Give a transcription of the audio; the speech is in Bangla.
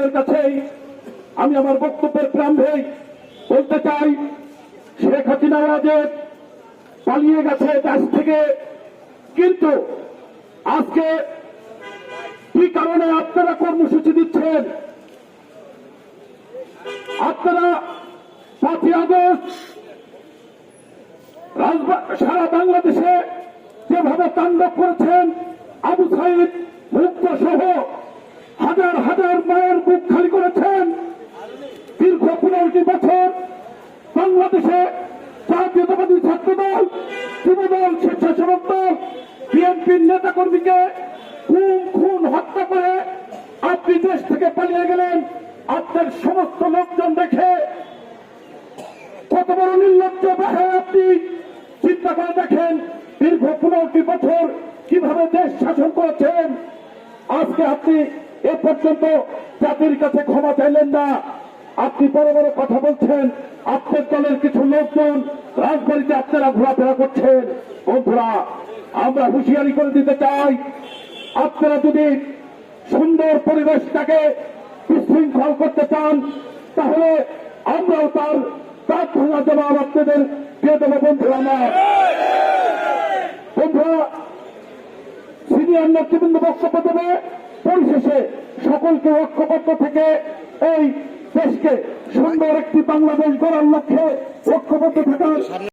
সকলের কাছেই আমি আমার বক্তব্যের প্রারম্ভে বলতে চাই, শেখ হাসিনা আজে পালিয়ে গেছে দেশ থেকে। কিন্তু আজকে কি কারণে আপনারা কর্মসূচি দিচ্ছেন? আপনারা পাঁচই আগস্ট সারা বাংলাদেশে যেভাবে তাণ্ডব করেছেন, আবু সাইদ হাজার হাজার মায়ের বুক খালি করেছেন। দীর্ঘ পনেরোটি বছর বাংলাদেশে জাতীয়তাবাদী ছাত্র দল যুবদল স্বেচ্ছাসেবক দল, বিএনপির নেতাকর্মীকে খুন খুন, হত্যা করে আপনি দেশ থেকে পালিয়ে গেলেন। আপনার সমস্ত লোকজন দেখে কত বড় নির্লজ্জ বাহে আপনি চিন্তা করে দেখেন দীর্ঘ পনেরোটি বছর কীভাবে দেশ শাসন করেছেন। আজকে আপনি এ পর্যন্ত জাতির কাছে ক্ষমা চাইলেন না। আপনি বড় বড় কথা বলছেন, আপনার দলের কিছু লোকজন রাজবাড়িতে আপনারা ঘোরাফেরা করছেন। বন্ধুরা, আমরা হুঁশিয়ারি করে দিতে চাই, আপনারা যদি সুন্দর পরিবেশটাকে বিশৃঙ্খল করতে চান, তাহলে আমরাও তার ভাঙা জবাব আপনাদের দিয়ে দেবো, বন্ধুরা আমার। বন্ধুরা, সিনিয়র নেতৃবৃন্দ বক্তব্য দেবে। পরিশেষে সকলকে ঐক্যবদ্ধ থেকে এই দেশকে সুন্দর একটি বাংলাদেশ গড়ার লক্ষ্যে ঐক্যবদ্ধ থাকার